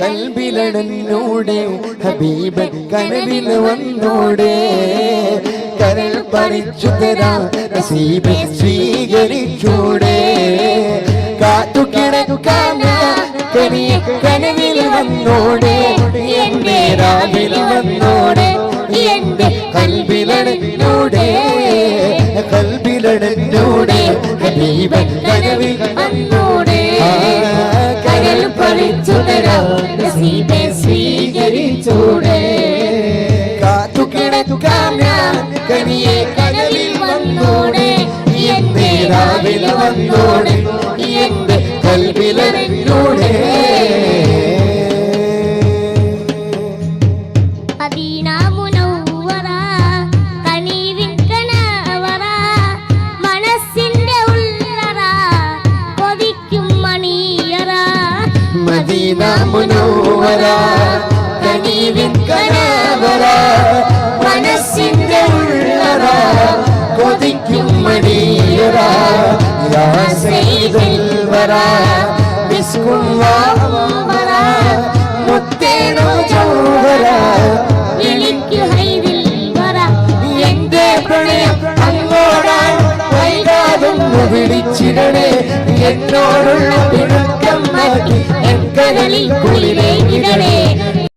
കൽബിലടനോടെ ഹബീബ് കനവിൽ വന്നോടെ. കരൾ പറിച്ചു തരാ നസീബെ സ്വീകരിച്ചൂടെ. കാത്തു കിടക്കാൻ കനവിൽ വന്നോടെ. എന്റെ രാവിൽ വന്നോടെ എന്റെ കൽബിലടനോടെ കൽബിലടനോടെ ഹബീബ് കനവിൽ വന്നോടെ. നസീബെ സ്വീകരിച്ചൂടെ. കാത്തു കിടക്കാൻ കനിയെ കടലിൽ വന്നോടെ. എന്തേ രാവിലെ വന്നോടെ. മദീന മുനോവര കനീവിൻ കനവര മനസ്സിന്റെ ഉള്ളറ കൊതിക്കും മടിയറ വര ബിസ്മില്ലാഹ് വര മുത്തേനോ ജൗഹര എനിക്ക് ഹൈദിൽ വറ എന്റെ പ്രണയം അങ്ങോടാൻ വൈകാതൊന്നു വിളിച്ചിടണേ എന്നോടുള്ള குளிரே இதழே